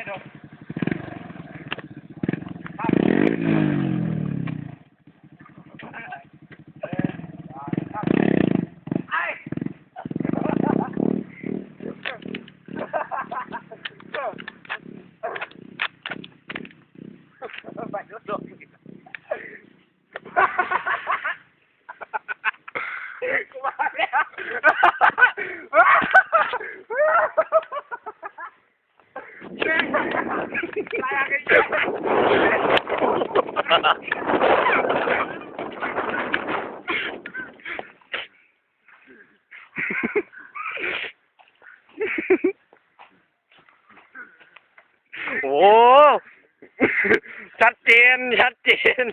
ไม่โดนไปรถลงกูมาแล้วตายอะไรกัน โอ้ ชัดเจน ชัดเจน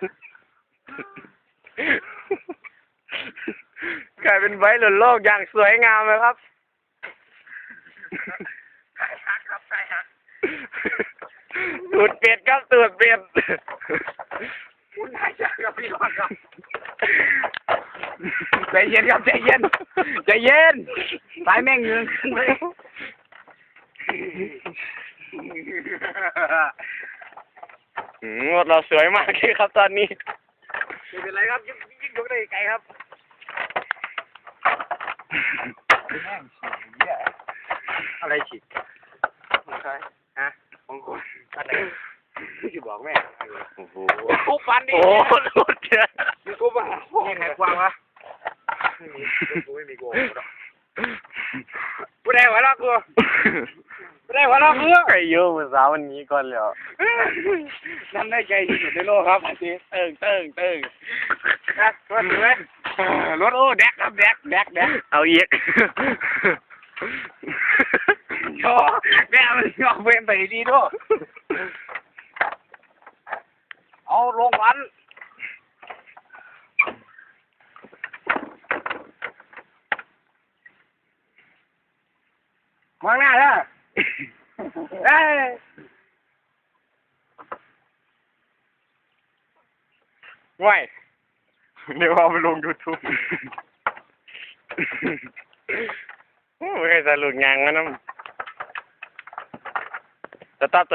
กลายเป็นไว้หล่นโลกอย่างสวยงามเลยครับ ใช่ฮักครับใช่ฮัก ตู ดเป็ดครับตูดเป็ดคุณนายจักกับพี่รอดครับใจเย็นครับใจเย็นใจเย็นสายแม่งเงืองขึ้นเลยอืมรถเราสวยมากเลยครับตอนนี้ไม่เป็นไรครับยิ่งยิ่งยกได้ไกลครับแม่งฉีดเหี้ยอะไรฉีดใช่ฮะของคุณ อะไรที่บอกแม่โอ้โหทุกฟันดิโอ้โหรถเยอะมีกูบ้านี่ไงกว้างวะไม่มีกูไม่มีกูหรอกกูได้หัวเราะกูกูได้หัวเราะกูใครเยอะเมื่อเช้าวันนี้ก่อนแล้วนั่นได้ใจที่สุดในโลกครับอาทิตย์เติงเติงเติงนะรถถูกไหมรถโอ้แดกครับแดกแดกแดกเอาอีก โชว์แม่มันยอมเว้นไปดีด้วยเอาลงวันมองหน้าเด้อเอ้ยไม่เดี๋ยวเอาไปลงยูทูบโอ้ยสรุปงานมันน้ำ สตาร์